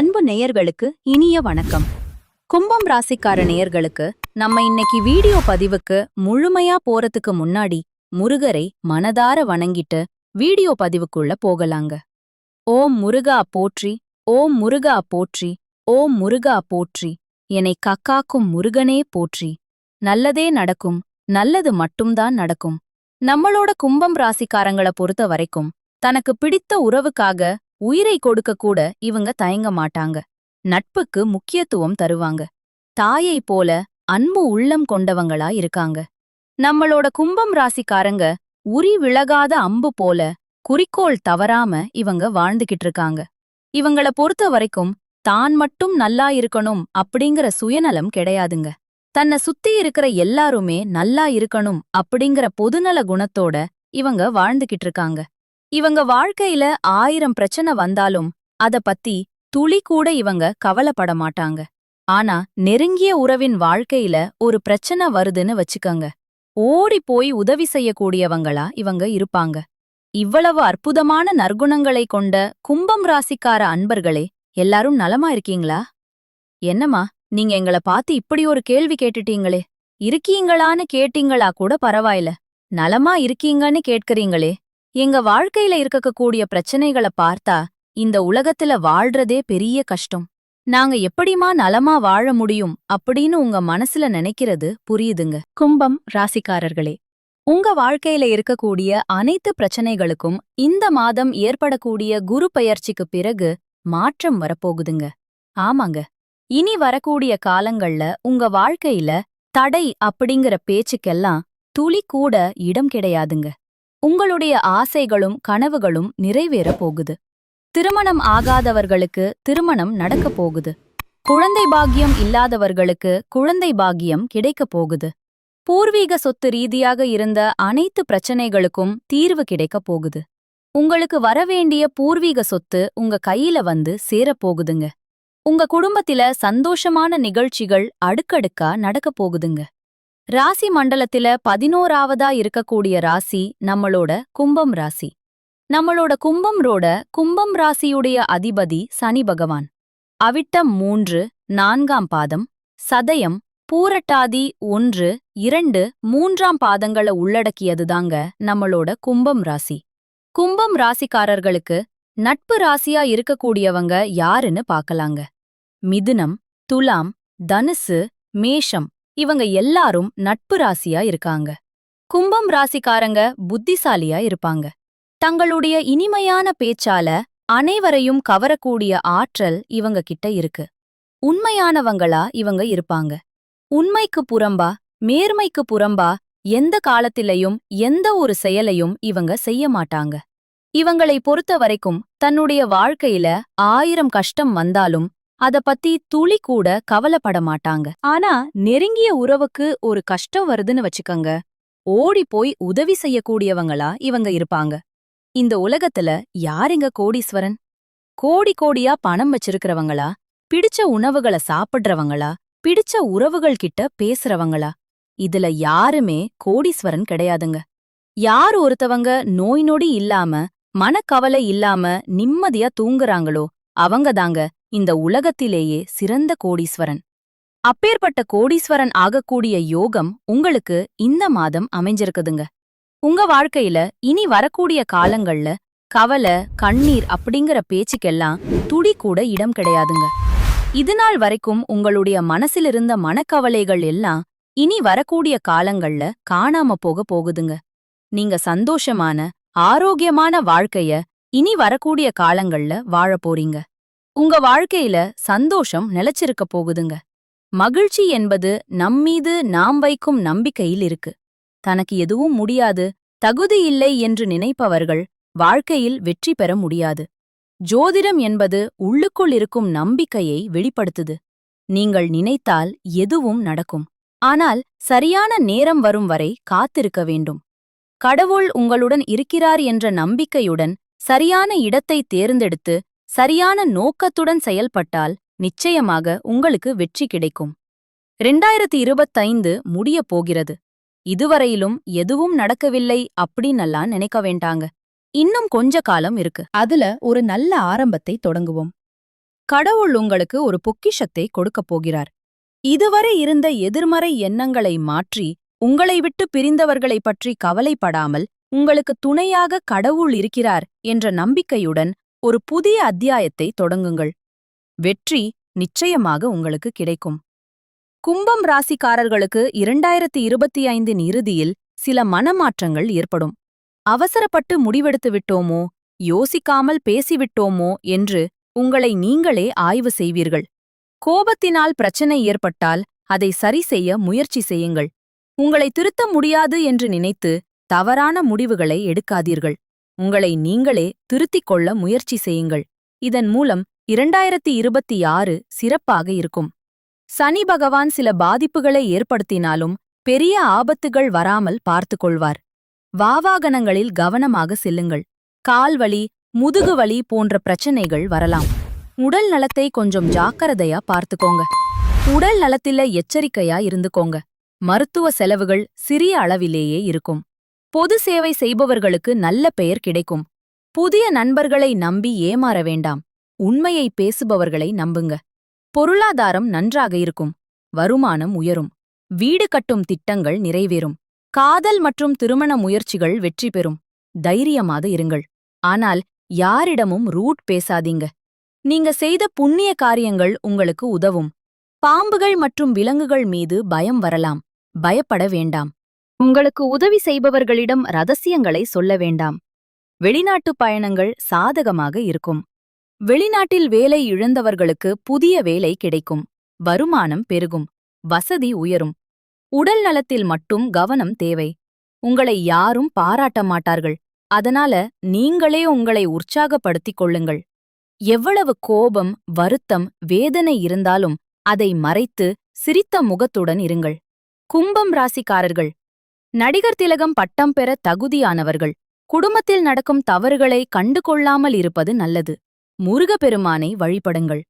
அன்பு நேயர்களுக்கு இனிய வணக்கம். கும்பம் ராசிக்கார நேயர்களுக்கு நம்ம இன்னைக்கு வீடியோ பதிவுக்கு முழுமையா போறதுக்கு முன்னாடி முருகரை மனதார வணங்கிட்டு வீடியோ பதிவுக்குள்ள போகலாங்க. ஓம் முருகா போற்றி ஓம் முருகா போற்றி ஓம் முருகா போற்றி என்னை கக்காக்கும் முருகனே போற்றி. நல்லதே நடக்கும் நல்லது மட்டும்தான் நடக்கும். நம்மளோட கும்பம் ராசிக்காரங்கள பொறுத்த வரைக்கும் தனக்கு பிடித்த உறவுக்காக உயிரை கொடுக்க கூட இவங்க தயங்க மாட்டாங்க. நட்புக்கு முக்கியத்துவம் தருவாங்க. தாயை போல அன்பு உள்ளம் கொண்டவங்களா இருக்காங்க. நம்மளோட கும்பம் ராசிக்காரங்க உரி விலகாத அம்பு போல குறிக்கோள் தவறாம இவங்க வாழ்ந்துகிட்டு இருக்காங்க. இவங்கள பொறுத்த வரைக்கும் தான் மட்டும் நல்லா இருக்கணும் அப்படிங்கிற சுயநலம் கிடையாதுங்க. தன்னை சுத்தி இருக்கிற எல்லாருமே நல்லா இருக்கணும் அப்படிங்கிற பொதுநல குணத்தோட இவங்க வாழ்ந்துகிட்டு இருக்காங்க. இவங்க வாழ்க்கையில ஆயிரம் பிரச்சனை வந்தாலும் அத பத்தி துளி கூட இவங்க கவலைப்பட மாட்டாங்க. ஆனா நெருங்கிய உறவின் வாழ்க்கையில ஒரு பிரச்சனை வருதுன்னு வச்சுக்கங்க. ஓடி போய் உதவி செய்யக்கூடியவங்களா இவங்க இருப்பாங்க. இவ்வளவு அற்புதமான நற்குணங்களை கொண்ட கும்பம் ராசிக்கார அன்பர்களே எல்லாரும் நலமா இருக்கீங்களா? என்னம்மா நீங்க எங்கள பார்த்து இப்படி ஒரு கேள்வி கேட்டுட்டீங்களே. இருக்கீங்களான்னு கேட்டீங்களா கூட பரவாயில்ல. நலமா இருக்கீங்கன்னு கேட்கறீங்களே. எங்க வாழ்க்கையில இருக்கக்கூடிய பிரச்சனைகளை பார்த்தா இந்த உலகத்துல வாழ்றதே பெரிய கஷ்டம். நாங்க எப்படிமா நலமா வாழ முடியும் அப்படின்னு உங்க மனசுல நினைக்கிறது புரியுதுங்க. கும்பம் ராசிக்காரர்களே உங்க வாழ்க்கையில இருக்கக்கூடிய அனைத்து பிரச்சனைகளுக்கும் இந்த மாதம் ஏற்படக்கூடிய குரு பயிற்சிக்கு பிறகு மாற்றம் வரப்போகுதுங்க. ஆமாங்க இனி வரக்கூடிய காலங்கள்ல உங்க வாழ்க்கையில தடை அப்படிங்கிற பேச்சுக்கெல்லாம் துளி கூட இடம் கிடையாதுங்க. உங்களுடைய ஆசைகளும் கனவுகளும் நிறைவேறப் போகுது. திருமணம் ஆகாதவர்களுக்கு திருமணம் நடக்கப் போகுது. குழந்தை பாக்கியம் இல்லாதவர்களுக்கு குழந்தை பாக்கியம் கிடைக்கப் போகுது. பூர்வீக சொத்து ரீதியாக இருந்த அனைத்து பிரச்சனைகளுக்கும் தீர்வு கிடைக்கப் போகுது. உங்களுக்கு வரவேண்டிய பூர்வீக சொத்து உங்க கையில வந்து சேரப்போகுதுங்க உங்க குடும்பத்தில சந்தோஷமான நிகழ்ச்சிகள் அடுக்கடுக்கா நடக்கப் போகுதுங்க. ராசி மண்டலத்தில பதினோராவதா இருக்கக்கூடிய ராசி நம்மளோட கும்பம் ராசி. நம்மளோட கும்பம் ரோட கும்பம் ராசியுடைய அதிபதி சனி பகவான். அவிட்டம் மூன்று நான்காம் பாதம் சதயம் பூரட்டாதி ஒன்று இரண்டு மூன்றாம் பாதங்கள உள்ளடக்கியதுதாங்க நம்மளோட கும்பம் ராசி. கும்பம் ராசிக்காரர்களுக்கு நட்பு ராசியா இருக்கக்கூடியவங்க யாருன்னு பார்க்கலாங்க மிதுனம் துலாம் தனுசு மேஷம் இவங்க எல்லாரும் நட்பு ராசியா இருக்காங்க. கும்பம் ராசிக்காரங்க புத்திசாலியா இருப்பாங்க. தங்களுடைய இனிமையான பேச்சால அனைவரையும் கவரக்கூடிய ஆற்றல் இவங்க கிட்ட இருக்கு. உண்மையானவங்களா இவங்க இருப்பாங்க. உண்மைக்கு புறம்பா மேர்மைக்கு புறம்பா எந்த காலத்திலையும் எந்த ஒரு செயலையும் இவங்க செய்ய மாட்டாங்க. இவங்களை பொறுத்த வரைக்கும் தன்னுடைய வாழ்க்கையில ஆயிரம் கஷ்டம் வந்தாலும் அத பத்தி துளி கூட கவலைப்பட மாட்டாங்க. ஆனா நெருங்கிய உறவுக்கு ஒரு கஷ்டம் வருதுன்னு வச்சுக்கங்க. ஓடி போய் உதவி செய்யக்கூடியவங்களா இவங்க இருப்பாங்க. இந்த உலகத்துல யாருங்க கோடீஸ்வரன்? கோடி கோடியா பணம் வச்சிருக்கிறவங்களா? பிடிச்ச உணவுகளை சாப்பிடுறவங்களா? பிடிச்ச உறவுகள் கிட்ட பேசுறவங்களா? இதுல யாருமே கோடீஸ்வரன் கிடையாதுங்க. யார் ஒருத்தவங்க நோய் நொடி இல்லாம மனக்கவலை இல்லாம நிம்மதியா தூங்குறாங்களோ அவங்கதாங்க இந்த உலகத்திலேயே சிறந்த கோடீஸ்வரன். அப்பேற்பட்ட கோடீஸ்வரன் ஆகக்கூடிய யோகம் உங்களுக்கு இந்த மாதம் அமைஞ்சிருக்குதுங்க. உங்க வாழ்க்கையில இனி வரக்கூடிய காலங்கள்ல கவலை கண்ணீர் அப்படிங்கிற பேச்சுக்கெல்லாம் துடி கூட இடம் கிடையாதுங்க. இதுநாள் வரைக்கும் உங்களுடைய மனசிலிருந்த மனக்கவலைகள் எல்லாம் இனி வரக்கூடிய காலங்கள்ல காணாம போக போகுதுங்க. நீங்க சந்தோஷமான ஆரோக்கியமான வாழ்க்கைய இனி வரக்கூடிய காலங்கள்ல வாழப் போறீங்க. உங்க வாழ்க்கையில சந்தோஷம் நிலைச்சிருக்க போகுதுங்க. மகிழ்ச்சி என்பது நம்மீது நாம் வைக்கும் நம்பிக்கையில் இருக்கு. தனக்கு எதுவும் முடியாது தகுதி இல்லை என்று நினைப்பவர்கள் வாழ்க்கையில் வெற்றி பெற முடியாது. ஜோதிடம் என்பது உள்ளுக்குள் இருக்கும் நம்பிக்கையை வெளிப்படுத்துது. நீங்கள் நினைத்தால் எதுவும் நடக்கும். ஆனால் சரியான நேரம் வரும் வரை காத்திருக்க வேண்டும். கடவுள் உங்களுடன் இருக்கிறார் என்ற நம்பிக்கையுடன் சரியான இடத்தை தேர்ந்தெடுத்து சரியான நோக்கத்துடன் செயல்பட்டால் நிச்சயமாக உங்களுக்கு வெற்றி கிடைக்கும். ரெண்டாயிரத்தி இருபத்தைந்து முடியப் போகிறது. இதுவரையிலும் எதுவும் நடக்கவில்லை அப்படின்னெல்லாம் நினைக்க வேண்டாங்க. இன்னும் கொஞ்ச காலம் இருக்கு. அதுல ஒரு நல்ல ஆரம்பத்தை தொடங்குவோம். கடவுள் உங்களுக்கு ஒரு பொக்கிஷத்தை கொடுக்கப் போகிறார். இதுவரை இருந்த எதிர்மறை எண்ணங்களை மாற்றி உங்களை விட்டு பிரிந்தவர்களைப் பற்றி கவலைப்படாமல் உங்களுக்கு துணையாக கடவுள் இருக்கிறார் என்ற நம்பிக்கையுடன் ஒரு புதிய அத்தியாயத்தை தொடங்குங்கள். வெற்றி நிச்சயமாக உங்களுக்கு கிடைக்கும். கும்பம் ராசிக்காரர்களுக்கு இரண்டாயிரத்தி இருபத்தி ஐந்தின் இறுதியில் சில மனமாற்றங்கள் ஏற்படும். அவசரப்பட்டு முடிவெடுத்து விட்டோமோ யோசிக்காமல் பேசிவிட்டோமோ என்று உங்களை நீங்களே ஆய்வு செய்வீர்கள். கோபத்தினால் பிரச்சனை ஏற்பட்டால் அதை சரி செய்ய முயற்சி செய்யுங்கள். உங்களை திருத்த முடியாது என்று நினைத்து தவறான முடிவுகளை எடுக்காதீர்கள். உங்களை நீங்களே திருத்திக் கொள்ள முயற்சி செய்யுங்கள். இதன் மூலம் இரண்டாயிரத்தி இருபத்தி ஆறு சிறப்பாக இருக்கும். சனி பகவான் சில பாதிப்புகளை ஏற்படுத்தினாலும் பெரிய ஆபத்துகள் வராமல் பார்த்துக்கொள்வார் வாவாகனங்களில் கவனமாக செல்லுங்கள். கால்வலி முதுகுவலி போன்ற பிரச்சனைகள் வரலாம். உடல் நலத்தை கொஞ்சம் ஜாக்கிரதையா பார்த்துக்கோங்க. உடல் நலத்தில எச்சரிக்கையா இருந்துக்கோங்க. மருத்துவ செலவுகள் சிறிய அளவிலேயே இருக்கும். பொது சேவை செய்பவர்களுக்கு நல்ல பெயர் கிடைக்கும். புதிய நண்பர்களை நம்பி ஏமாற வேண்டாம். உண்மையை பேசுபவர்களை நம்புங்க. பொருளாதாரம் நன்றாக இருக்கும். வருமானம் உயரும். வீடு கட்டும் திட்டங்கள் நிறைவேறும். காதல் மற்றும் திருமண முயற்சிகள் வெற்றி பெறும். தைரியமாக இருங்கள். ஆனால் யாரிடமும் ரூட் பேசாதீங்க. நீங்க செய்த புண்ணிய காரியங்கள் உங்களுக்கு உதவும். பாம்புகள் மற்றும் விலங்குகள் மீது பயம் வரலாம். பயப்பட வேண்டாம். உங்களுக்கு உதவி செய்பவர்களிடம் ரகசியங்களை சொல்ல வேண்டாம். வெளிநாட்டு பயணங்கள் சாதகமாக இருக்கும். வெளிநாட்டில் வேலை இழந்தவர்களுக்கு புதிய வேலை கிடைக்கும். வருமானம் பெருகும். வசதி உயரும். உடல் நலத்தில் மட்டும் கவனம் தேவை. உங்களை யாரும் பாராட்ட மாட்டார்கள். அதனால நீங்களே உங்களை உற்சாகப்படுத்திக் கொள்ளுங்கள். எவ்வளவு கோபம் வருத்தம் வேதனை இருந்தாலும் அதை மறைத்து சிரித்த முகத்துடன் இருங்கள். கும்பம் ராசிக்காரர்கள் நடிகர் திலகம் பட்டம் பெற தகுதியானவர்கள். குடும்பத்தில் நடக்கும் தவறுகளை கண்டு கொள்ளாமல் இருப்பது நல்லது. முருகப்பெருமானை வழிபடுங்கள்.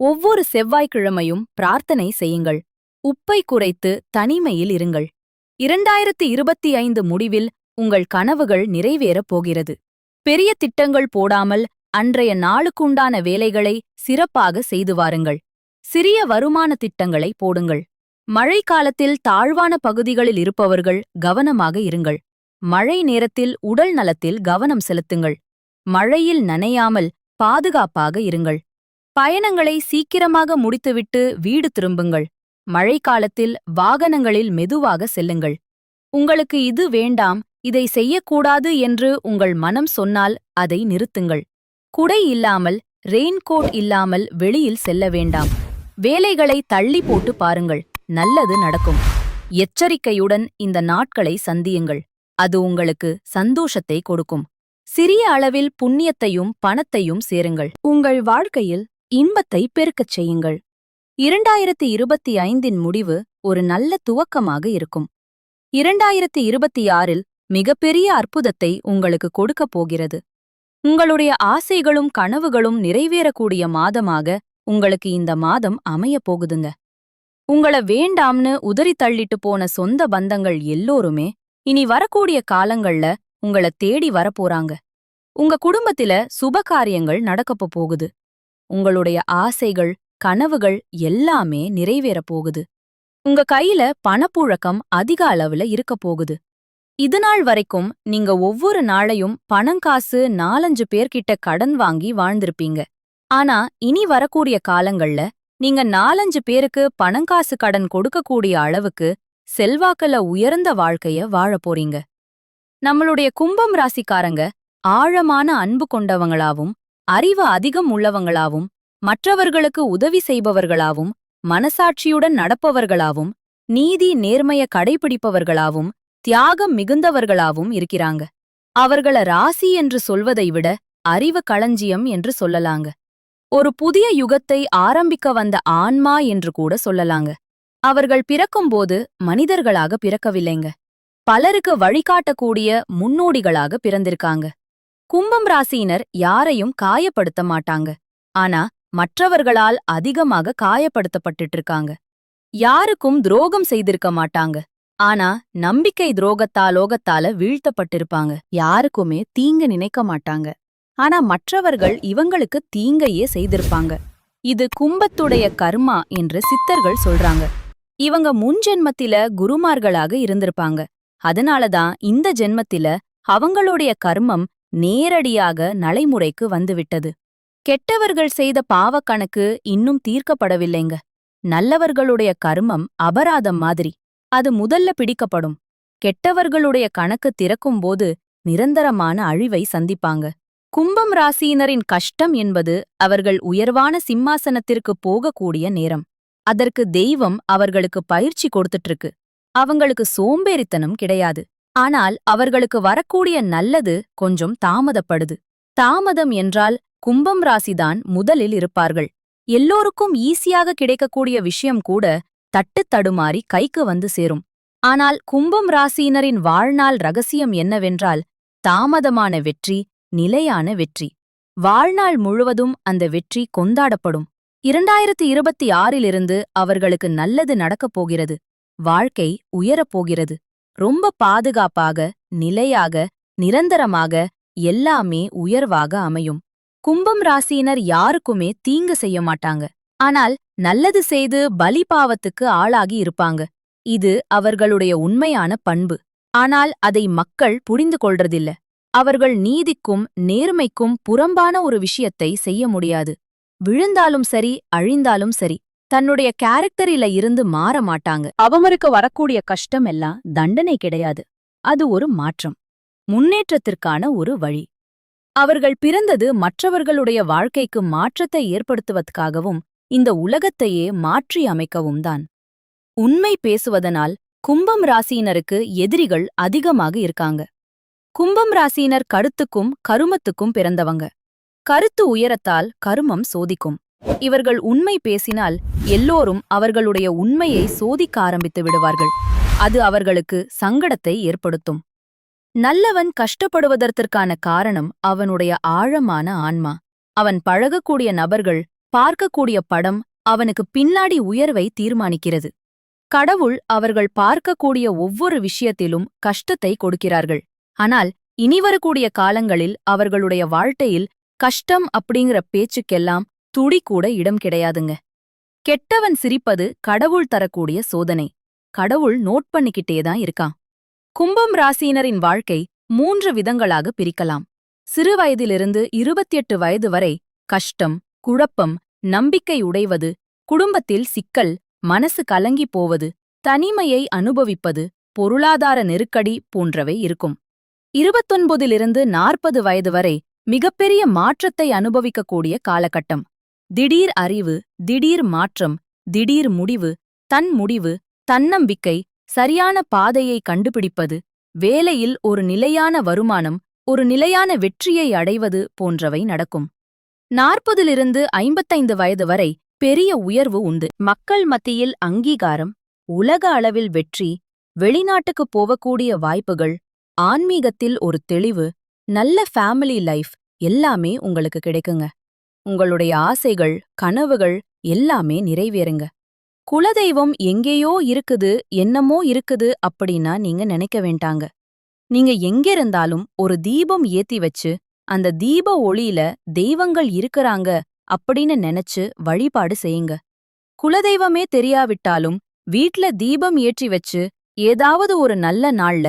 ஒவ்வொரு செவ்வாய்க்கிழமையும் பிரார்த்தனை செய்யுங்கள். உப்பை குறைத்து தனிமையில் இருங்கள். இரண்டாயிரத்து இருபத்தி ஐந்து முடிவில் உங்கள் கனவுகள் நிறைவேறப் போகிறது. பெரிய திட்டங்கள் போடாமல் அன்றைய நாளுக்குண்டான வேலைகளை சிறப்பாக செய்து வாருங்கள். சிறிய வருமான திட்டங்களை போடுங்கள். மழைக்காலத்தில் தாழ்வான பகுதிகளில் இருப்பவர்கள் கவனமாக இருங்கள். மழை நேரத்தில் உடல் நலத்தில் கவனம் செலுத்துங்கள். மழையில் நனையாமல் பாதுகாப்பாக இருங்கள். பயணங்களை சீக்கிரமாக முடித்துவிட்டு வீடு திரும்புங்கள். மழைக்காலத்தில் வாகனங்களில் மெதுவாக செல்லுங்கள். உங்களுக்கு இது வேண்டாம் இதை செய்யக்கூடாது என்று உங்கள் மனம் சொன்னால் அதை நிறுத்துங்கள். குடை இல்லாமல் ரெயின்கோட் இல்லாமல் வெளியில் செல்ல வேண்டாம். வேலைகளை தள்ளி போட்டு பாருங்கள். நல்லது நடக்கும். எச்சரிக்கையுடன் இந்த நாட்களை சந்தியுங்கள். அது உங்களுக்கு சந்தோஷத்தை கொடுக்கும். சிறிய அளவில் புண்ணியத்தையும் பணத்தையும் சேருங்கள். உங்கள் வாழ்க்கையில் இன்பத்தை பெருக்கச் செய்யுங்கள். இரண்டாயிரத்தி இருபத்தி ஐந்தின் முடிவு ஒரு நல்ல துவக்கமாக இருக்கும். இரண்டாயிரத்தி இருபத்தி ஆறில் மிகப்பெரிய அற்புதத்தை உங்களுக்கு கொடுக்கப் போகிறது. உங்களுடைய ஆசைகளும் கனவுகளும் நிறைவேறக்கூடிய மாதமாக உங்களுக்கு இந்த மாதம் அமையப் போகுதுங்க. உங்கள வேண்டாம்னு உதறி தள்ளிட்டு போன சொந்த பந்தங்கள் எல்லோருமே இனி வரக்கூடிய காலங்கள்ல உங்கள தேடி வரப்போறாங்க. உங்க குடும்பத்தில சுபகாரியங்கள் நடக்கப்ப போகுது. உங்களுடைய ஆசைகள் கனவுகள் எல்லாமே நிறைவேறப் போகுது. உங்க கையில பணப்புழக்கம் அதிக அளவுல இருக்கப் போகுது. இதுநாள் வரைக்கும் நீங்க ஒவ்வொரு நாளையும் பணங்காசு நாலஞ்சு பேர்கிட்ட கடன் வாங்கி வாழ்ந்திருப்பீங்க. ஆனா இனி வரக்கூடிய காலங்கள்ல நீங்க நாலஞ்சு பேருக்கு பணங்காசு கடன் கொடுக்கக்கூடிய அளவுக்கு செல்வாக்குல உயர்ந்த வாழ்க்கைய வாழப் போறீங்க. நம்மளுடைய கும்பம் ராசிக்காரங்க ஆழமான அன்பு கொண்டவங்களாவும் அறிவு அதிகம் உள்ளவங்களாவும் மற்றவர்களுக்கு உதவி செய்பவர்களாவும் மனசாட்சியுடன் நடப்பவர்களாவும் நீதி நேர்மைய கடைபிடிப்பவர்களாவும் தியாகம் மிகுந்தவர்களாவும் இருக்கிறாங்க. அவர்கள ராசி என்று சொல்வதை விட அறிவு களஞ்சியம் என்று சொல்லலாங்க. ஒரு புதிய யுகத்தை ஆரம்பிக்க வந்த ஆன்மா என்று கூட சொல்லலாங்க. அவர்கள் பிறக்கும்போது மனிதர்களாக பிறக்கவில்லைங்க. பலருக்கு வழிகாட்டக்கூடிய முன்னோடிகளாக பிறந்திருக்காங்க. கும்பம் ராசியினர் யாரையும் காயப்படுத்த மாட்டாங்க. ஆனா மற்றவர்களால் அதிகமாக காயப்படுத்தப்பட்டுட்டு இருக்காங்க யாருக்கும் துரோகம் செய்திருக்க மாட்டாங்க. ஆனா நம்பிக்கை துரோகத்தாலோகத்தால வீழ்த்தப்பட்டிருப்பாங்க. யாருக்குமே தீங்கு நினைக்க மாட்டாங்க. ஆனா மற்றவர்கள் இவங்களுக்கு தீங்கையே செய்திருப்பாங்க. இது கும்பத்துடைய கர்மா என்று சித்தர்கள் சொல்றாங்க. இவங்க முன் ஜென்மத்தில குருமார்களாக இருந்திருப்பாங்க. அதனாலதான் இந்த ஜென்மத்தில அவங்களுடைய கர்மம் நேரடியாக நடைமுறைக்கு வந்துவிட்டது. கெட்டவர்கள் செய்த பாவக்கணக்கு இன்னும் தீர்க்கப்படவில்லைங்க. நல்லவர்களுடைய கர்மம் அபராதம் மாதிரி. அது முதல்ல பிடிக்கப்படும். கெட்டவர்களுடைய கணக்கு திறக்கும்போது நிரந்தரமான அழிவை சந்திப்பாங்க. கும்பம் ராசியினரின் கஷ்டம் என்பது அவர்கள் உயர்வான சிம்மாசனத்திற்கு போகக்கூடிய நேரம். அதற்கு தெய்வம் அவர்களுக்கு பயிற்சி கொடுத்துட்டு இருக்கு அவங்களுக்கு சோம்பேறித்தனம் கிடையாது. ஆனால் அவர்களுக்கு வரக்கூடிய நல்லது கொஞ்சம் தாமதப்படுது. தாமதம் என்றால் கும்பம் ராசிதான் முதலில் இருப்பார்கள். எல்லோருக்கும் ஈஸியாக கிடைக்கக்கூடிய விஷயம் கூட தட்டு தடுமாறி கைக்கு வந்து சேரும். ஆனால் கும்பம் ராசியினரின் வாழ்நாள் ரகசியம் என்னவென்றால் தாமதமான வெற்றி நிலையான வெற்றி. வாழ்நாள் முழுவதும் அந்த வெற்றி கொண்டாடப்படும். இரண்டாயிரத்தி இருபத்தி ஆறிலிருந்து அவர்களுக்கு நல்லது நடக்கப் போகிறது. வாழ்க்கை உயரப் போகிறது. ரொம்ப பாதுகாப்பாக நிலையாக நிரந்தரமாக எல்லாமே உயர்வாக அமையும். கும்பம் ராசியினர் யாருக்குமே தீங்கு செய்ய மாட்டாங்க. ஆனால் நல்லது செய்து பலி பாவத்துக்கு ஆளாகி இருப்பாங்க. இது அவர்களுடைய உண்மையான பண்பு. ஆனால் அதை மக்கள் புரிந்து கொள்றதில்ல. அவர்கள் நீதிக்கும் நேர்மைக்கும் புறம்பான ஒரு விஷயத்தை செய்ய முடியாது. விழுந்தாலும் சரி அழிந்தாலும் சரி தன்னுடைய கேரக்டரில இருந்து மாற மாட்டாங்க. அவமருக்கு வரக்கூடிய கஷ்டம் எல்லாம் தண்டனை கிடையாது. அது ஒரு மாற்றம். முன்னேற்றத்திற்கான ஒரு வழி. அவர்கள் பிறந்தது மற்றவர்களுடைய வாழ்க்கைக்கு மாற்றத்தை ஏற்படுத்துவதற்காகவும் இந்த உலகத்தையே மாற்றி அமைக்கவும் தான். உண்மை பேசுவதனால் கும்பம் ராசியினருக்கு எதிரிகள் அதிகமாக இருக்காங்க. கும்பம் ராசியினர் கருத்துக்கும் கருமத்துக்கும் பிறந்தவங்க. கருத்து உயரத்தால் கருமம் சோதிக்கும். இவர்கள் உண்மை பேசினால் எல்லோரும் அவர்களுடைய உண்மையை சோதிக்க ஆரம்பித்து விடுவார்கள். அது அவர்களுக்கு சங்கடத்தை ஏற்படுத்தும். நல்லவன் கஷ்டப்படுவதற்கான காரணம் அவனுடைய ஆழமான ஆன்மா. அவன் பழகக்கூடிய நபர்கள் பார்க்கக்கூடிய படம் அவனுக்கு பின்னாடி உயர்வை தீர்மானிக்கிறது. கடவுள் அவர்கள் பார்க்கக்கூடிய ஒவ்வொரு விஷயத்திலும் கஷ்டத்தை கொடுக்கிறார்கள். ஆனால் இனிவரக்கூடிய காலங்களில் அவர்களுடைய வாழ்க்கையில் கஷ்டம் அப்படிங்கிற பேச்சுக்கெல்லாம் துடி கூட இடம் கிடையாதுங்க. கெட்டவன் சிரிப்பது கடவுள் தரக்கூடிய சோதனை. கடவுள் நோட் பண்ணிக்கிட்டே தான் இருக்கான். கும்பம் ராசியினரின் வாழ்க்கை மூன்று விதங்களாக பிரிக்கலாம். சிறு வயதிலிருந்து இருபத்தியெட்டு வயது வரை கஷ்டம் குழப்பம் நம்பிக்கை உடைவது குடும்பத்தில் சிக்கல் மனசு கலங்கி போவது தனிமையை அனுபவிப்பது பொருளாதார நெருக்கடி போன்றவை இருக்கும். இருபத்தொன்பதிலிருந்து நாற்பது வயது வரை மிகப்பெரிய மாற்றத்தை அனுபவிக்கக்கூடிய காலகட்டம். திடீர் அறிவு திடீர் மாற்றம் திடீர் முடிவு தன் முடிவு தன்னம்பிக்கை சரியான பாதையை கண்டுபிடிப்பது வேலையில் ஒரு நிலையான வருமானம் ஒரு நிலையான வெற்றியை அடைவது போன்றவை நடக்கும். நாற்பதிலிருந்து ஐம்பத்தைந்து வயது வரை பெரிய உயர்வு உண்டு. மக்கள் மத்தியில் அங்கீகாரம் உலக அளவில் வெற்றி வெளிநாட்டுக்குப் போகக்கூடிய வாய்ப்புகள் ஆன்மீகத்தில் ஒரு தெளிவு நல்ல ஃபேமிலி லைஃப் எல்லாமே உங்களுக்கு கிடைக்குங்க. உங்களுடைய ஆசைகள் கனவுகள் எல்லாமே நிறைவேறுங்க. குலதெய்வம் எங்கேயோ இருக்குது என்னமோ இருக்குது அப்படின்னா நீங்க நினைக்க வேண்டாங்க. நீங்க எங்கிருந்தாலும் ஒரு தீபம் ஏத்தி வச்சு அந்த தீப ஒளியில தெய்வங்கள் இருக்கறாங்க அப்படின்னு நினைச்சு வழிபாடு செய்யுங்க. குலதெய்வமே தெரியாவிட்டாலும் வீட்ல தீபம் ஏற்றி வச்சு ஏதாவது ஒரு நல்ல நாள்ல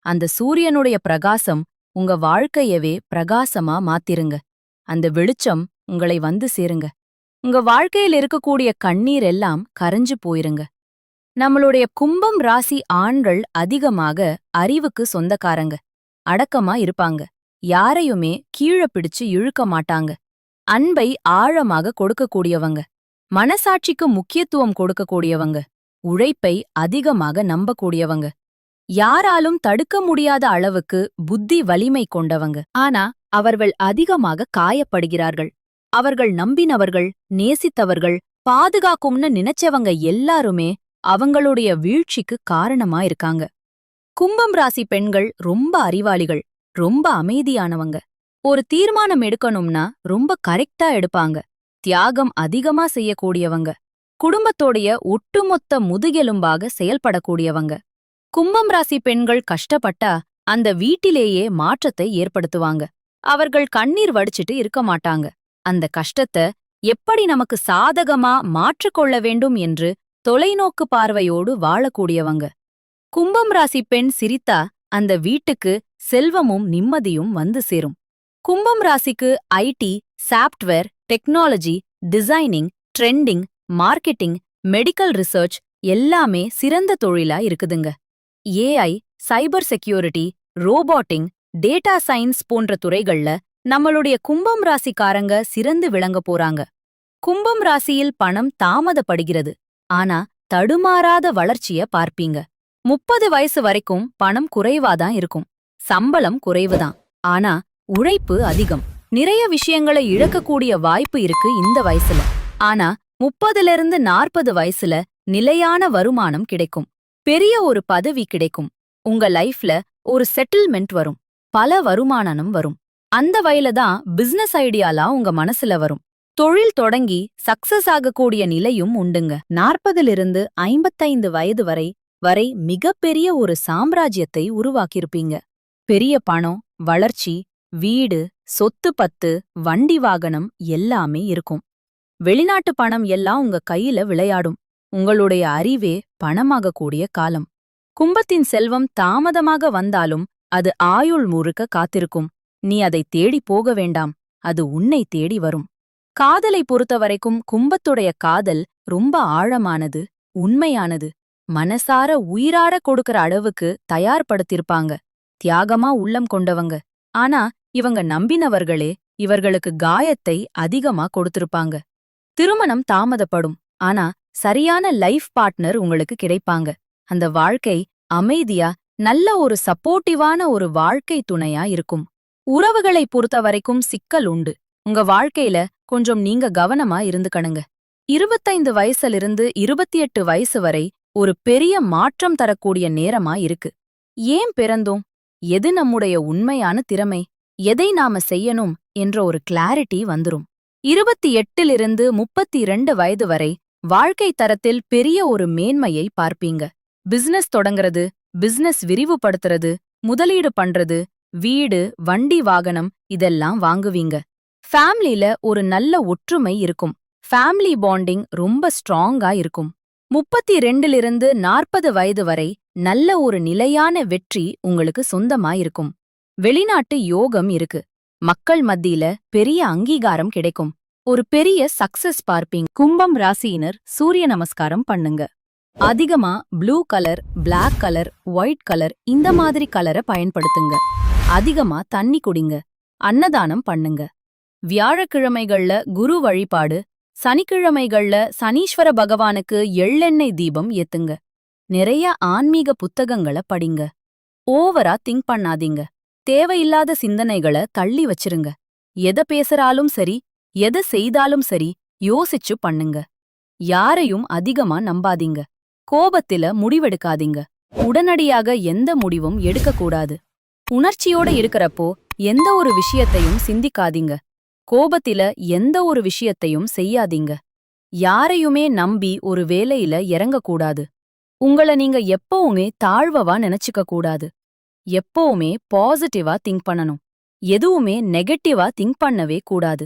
அந்த சூரியனுடைய பிரகாசம் உங்க வாழ்க்கையவே பிரகாசமா மாத்திருங்க. அந்த வெளிச்சம் உங்களை வந்து சேருங்க. உங்க வாழ்க்கையில் இருக்கக்கூடிய கண்ணீர் எல்லாம் கரைஞ்சு போயிருங்க. நம்மளுடைய கும்பம் ராசி ஆண்கள் அதிகமாக அறிவுக்கு சொந்தக்காரங்க. அடக்கமா இருப்பாங்க. யாரையுமே கீழ பிடிச்சு இழுக்க மாட்டாங்க. அன்பை ஆழமாக கொடுக்கக்கூடியவங்க. மனசாட்சிக்கு முக்கியத்துவம் கொடுக்கக்கூடியவங்க. உழைப்பை அதிகமாக நம்பக்கூடியவங்க. யாராலும் தடுக்க முடியாத அளவுக்கு புத்தி வலிமை கொண்டவங்க. ஆனா அவர்கள் அதிகமாக காயப்படுகிறார்கள். அவர்கள் நம்பினவர்கள் நேசித்தவர்கள் பாதுகாக்கும்னு நினைச்சவங்க எல்லாருமே அவங்களுடைய வீழ்ச்சிக்கு காரணமா இருக்காங்க கும்பம் ராசி பெண்கள் ரொம்ப அறிவாளிகள் ரொம்ப அமைதியானவங்க. ஒரு தீர்மானம் எடுக்கணும்னா ரொம்ப கரெக்டா எடுப்பாங்க. தியாகம் அதிகமா செய்யக்கூடியவங்க. குடும்பத்தோடைய ஒட்டுமொத்த முதுகெலும்பாக செயல்படக்கூடியவங்க. கும்பம் ராசி பெண்கள் கஷ்டப்பட்டா அந்த வீட்டிலேயே மாற்றத்தை ஏற்படுத்துவாங்க. அவர்கள் கண்ணீர் வடிச்சிட்டு இருக்க மாட்டாங்க. அந்த கஷ்டத்தை எப்படி நமக்கு சாதகமா மாற்றிக்கொள்ள வேண்டும் என்று தொலைநோக்கு பார்வையோடு வாழக்கூடியவங்க. கும்பம் ராசி பெண் சிரித்தா அந்த வீட்டுக்கு செல்வமும் நிம்மதியும் வந்து சேரும். கும்பம் ராசிக்கு IT software technology designing trending marketing medical research எல்லாமே சிறந்த தொழிலா இருக்குதுங்க. AI cyber security robotics data science போன்ற துறைகள்ல நம்மளுடைய கும்பம் ராசிக்காரங்க சிறந்து விளங்க போறாங்க. கும்பம் ராசியில் பணம் தாமதப்படுகிறது. ஆனா தடுமாறாத வளர்ச்சிய பார்ப்பீங்க. முப்பது வயசு வரைக்கும் பணம் குறைவாதான் இருக்கும். சம்பளம் குறைவுதான் ஆனா உழைப்பு அதிகம். நிறைய விஷயங்களை இழக்கக்கூடிய வாய்ப்பு இருக்கு இந்த வயசுல. ஆனா முப்பதுல இருந்து நாற்பது வயசுல நிலையான வருமானம் கிடைக்கும். பெரிய ஒரு பதவி கிடைக்கும். உங்க லைஃப்ல ஒரு செட்டில்மெண்ட் வரும். பல வருமானமும் வரும். அந்த வயல தான் பிசினஸ் ஐடியாலாம் உங்க மனசுல வரும். தொழில் தொடங்கி சக்சஸ் ஆகக்கூடிய நிலையும் உண்டுங்க. நாற்பதிலிருந்து ஐம்பத்தைந்து வயது வரை வரை மிகப்பெரிய ஒரு சாம்ராஜ்யத்தை உருவாக்கியிருப்பீங்க. பெரிய பணம் வளர்ச்சி வீடு சொத்து பத்து வண்டி வாகனம் எல்லாமே இருக்கும். வெளிநாட்டு பணம் எல்லாம் உங்க கையில விளையாடும். உங்களுடைய அறிவே பணமாகக்கூடிய காலம். கும்பத்தின் செல்வம் தாமதமாக வந்தாலும் அது ஆயுள் முறுக்க காத்திருக்கும். நீ அதை தேடி போக வேண்டாம் அது உன்னை தேடி வரும். காதலை பொறுத்தவரைக்கும் கும்பத்துடைய காதல் ரொம்ப ஆழமானது உண்மையானது. மனசார உயிரார கொடுக்கற அளவுக்கு தயார்படுத்திருப்பாங்க. தியாகமா உள்ளம் கொண்டவங்க. ஆனா இவங்க நம்பினவர்களே இவர்களுக்கு காயத்தை அதிகமா கொடுத்திருப்பாங்க. திருமணம் தாமதப்படும். ஆனா சரியான லைஃப் பார்ட்னர் உங்களுக்கு கிடைப்பாங்க. அந்த வாழ்க்கை அமைதியா நல்ல ஒரு சப்போர்ட்டிவான ஒரு வாழ்க்கை துணையா இருக்கும். உறவுகளை பொறுத்தவரைக்கும் சிக்கல் உண்டு. உங்க வாழ்க்கையில கொஞ்சம் நீங்க கவனமா இருந்துக்கணுங்க. இருபத்தைந்து வயசுலிருந்து இருபத்தி எட்டு வயசு வரை ஒரு பெரிய மாற்றம் தரக்கூடிய நேரமா இருக்கு. ஏன் பிறந்தோம்? எது நம்முடைய உண்மையான திறமை? எதை நாம செய்யணும்? என்ற ஒரு கிளாரிட்டி வந்துரும். இருபத்தி எட்டிலிருந்து முப்பத்தி இரண்டு வயது வரை வாழ்க்கை தரத்தில் பெரிய ஒரு மேன்மையை பார்ப்பீங்க. பிசினஸ் தொடங்குறது பிசினஸ் விரிவுபடுத்துறது முதலீடு பண்றது வீடு வண்டி வாகனம் இதெல்லாம் வாங்குவீங்க. ஃபேமிலில ஒரு நல்ல ஒற்றுமை இருக்கும். ஃபேமிலி பாண்டிங் ரொம்ப ஸ்ட்ராங்கா இருக்கும். முப்பத்தி ரெண்டிலிருந்து நாற்பது வயது வரை நல்ல ஒரு நிலையான வெற்றி உங்களுக்கு சொந்தமா இருக்கும் வெளிநாட்டு யோகம் இருக்கு. மக்கள் மத்தியில பெரிய அங்கீகாரம் கிடைக்கும். ஒரு பெரிய சக்சஸ் பார்ப்பீங்க. கும்பம் ராசியினர் சூரிய நமஸ்காரம் பண்ணுங்க. அதிகமா blue colour black colour white colour இந்த மாதிரி கலரை பயன்படுத்துங்க. அதிகமா தண்ணி குடிங்க. அன்னதானம் பண்ணுங்க. வியாழக்கிழமைகள்ல குரு வழிபாடு சனிக்கிழமைகள்ல சனீஸ்வர பகவானுக்கு எள்ளெண்ணெய் தீபம் ஏத்துங்க. நிறைய ஆன்மீக புத்தகங்களை படிங்க. ஓவரா திங்க் பண்ணாதீங்க. தேவையில்லாத சிந்தனைகளை தள்ளி வச்சிருங்க. எதை பேசுறாலும் சரி எதை செய்தாலும் சரி யோசிச்சு பண்ணுங்க. யாரையும் அதிகமா நம்பாதீங்க. கோபத்தில முடிவெடுக்காதீங்க. உடனடியாக எந்த முடிவும் எடுக்கக்கூடாது. உணர்ச்சியோட இருக்கிறப்போ எந்த ஒரு விஷயத்தையும் சிந்திக்காதீங்க. கோபத்தில எந்த ஒரு விஷயத்தையும் செய்யாதீங்க. யாரையுமே நம்பி ஒரு வேலையில இறங்கக்கூடாது. உங்கள நீங்க எப்பவுமே தாழ்வவா நினைச்சுக்க கூடாது. எப்பவுமே பாசிட்டிவா திங்க் பண்ணணும். எதுவுமே நெகட்டிவா திங்க் பண்ணவே கூடாது.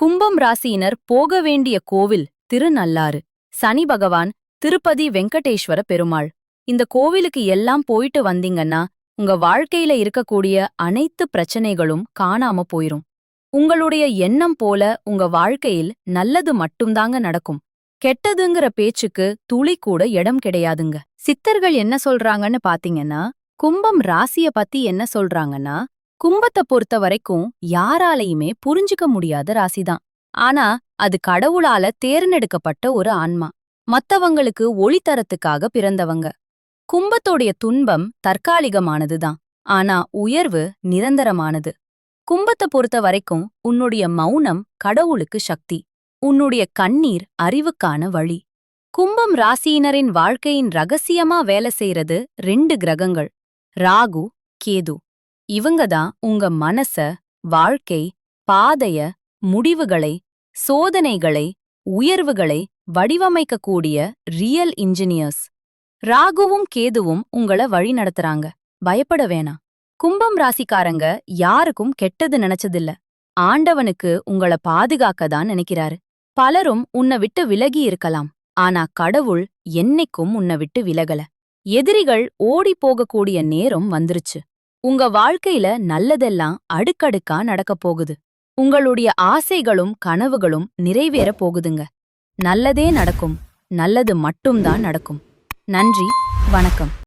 கும்பம் ராசியினர் போக வேண்டிய கோவில் திருநள்ளாறு. சனி பகவான் திருப்பதி வெங்கடேஸ்வர பெருமாள். இந்த கோவிலுக்கு எல்லாம் போயிட்டு வந்தீங்கன்னா உங்க வாழ்க்கையில இருக்கக்கூடிய அனைத்து பிரச்சனைகளும் காணாம போயிரும். உங்களுடைய எண்ணம் போல உங்க வாழ்க்கையில் நல்லது மட்டும்தாங்க நடக்கும். கெட்டதுங்கிற பேச்சுக்கு துளி கூட இடம் கிடையாதுங்க. சித்தர்கள் என்ன சொல்றாங்கன்னு பாத்தீங்கன்னா கும்பம் ராசிய பத்தி என்ன சொல்றாங்கன்னா கும்பத்தை பொறுத்த வரைக்கும் யாராலையுமே புரிஞ்சுக்க முடியாத ராசிதான். ஆனா அது கடவுளால தேர்ந்தெடுக்கப்பட்ட ஒரு ஆன்மா. மத்தவங்களுக்கு ஒளி தரத்துக்காக பிறந்தவங்க. கும்பத்தோடைய துன்பம் தற்காலிகமானதுதான். ஆனா உயர்வு நிரந்தரமானது. கும்பத்தை பொறுத்த வரைக்கும் உன்னுடைய மௌனம் கடவுளுக்கு சக்தி. உன்னுடைய கண்ணீர் அறிவுக்கான வழி. கும்பம் ராசியினரின் வாழ்க்கையின் ரகசியமா வேலை செய்யறது ரெண்டு கிரகங்கள். ராகு கேது. இவங்க தான் உங்க மனச வாழ்க்கை பாதைய முடிவுகளை சோதனைகளை உயர்வுகளை வடிவமைக்கக்கூடிய ரியல் இன்ஜினியர்ஸ் ராகுவும் கேதுவும் உங்கள வழி நடத்துறாங்க. பயப்பட வேணாம். கும்பம் ராசிக்காரங்க யாருக்கும் கெட்டது நினைச்சதில்ல. ஆண்டவனுக்கு உங்கள பாதுகாக்க தான் நினைக்கிறாரு. பலரும் உன்னை விட்டு விலகி இருக்கலாம். ஆனா கடவுள் என்னைக்கும் உன்னை விட்டு விலகல. எதிரிகள் ஓடி போகக்கூடிய நேரம் வந்துருச்சு. உங்க வாழ்க்கையில நல்லதெல்லாம் அடுக்கடுக்கா நடக்கப் போகுது. உங்களுடைய ஆசைகளும் கனவுகளும் நிறைவேறப் போகுதுங்க. நல்லதே நடக்கும். நல்லது மட்டும்தான் நடக்கும். நன்றி. வணக்கம்.